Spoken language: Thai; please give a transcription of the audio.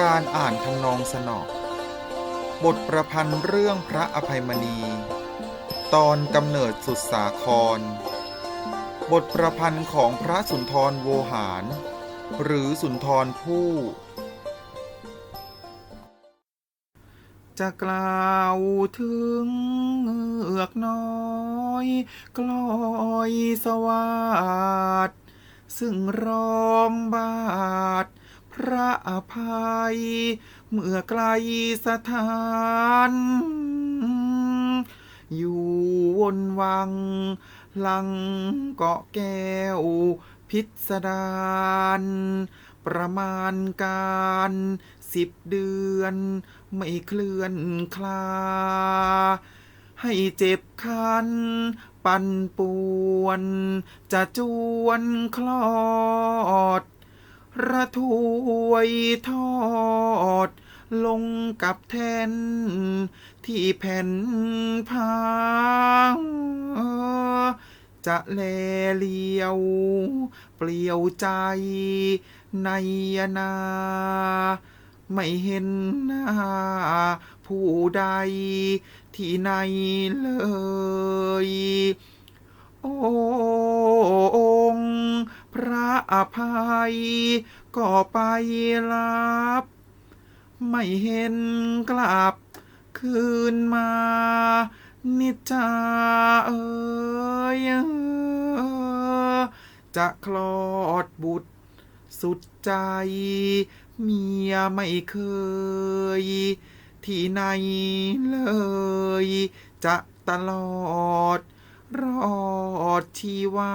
การอ่านทำนองสนอ บทประพันธ์เรื่องพระอภัยมณี ตอนกำเนิดสุดสาคร บทประพันธ์ของพระสุนทรโวหาร หรือสุนทรผู้ จะกล่าวถึงเงือกน้อยกลอยสวัสดซึ่งร้องบาท ระอภัย เมื่อไกลสถาน อยู่วนวังหลังเกาะแก้ว พิสดารประมาณการสิบเดือน ไม่เคลื่อนคลา ให้เจ็บคัน ปั่นป่วน จะจวนคลอด ระถวยทอด ลงกับแทน ที่แผ่นผ้าจะแลเลียว เปลี่ยวใจในนา ไม่เห็นหน้า ผู้ใดที่ไหนเลย อภัย ก็ไปรับ ไม่เห็นกลับ คืนมา นิจาเอ่ยจะคลอดบุตร สุดใจ เมียไม่เคย ที่ไหนเลย จะตลอด รอดชีวา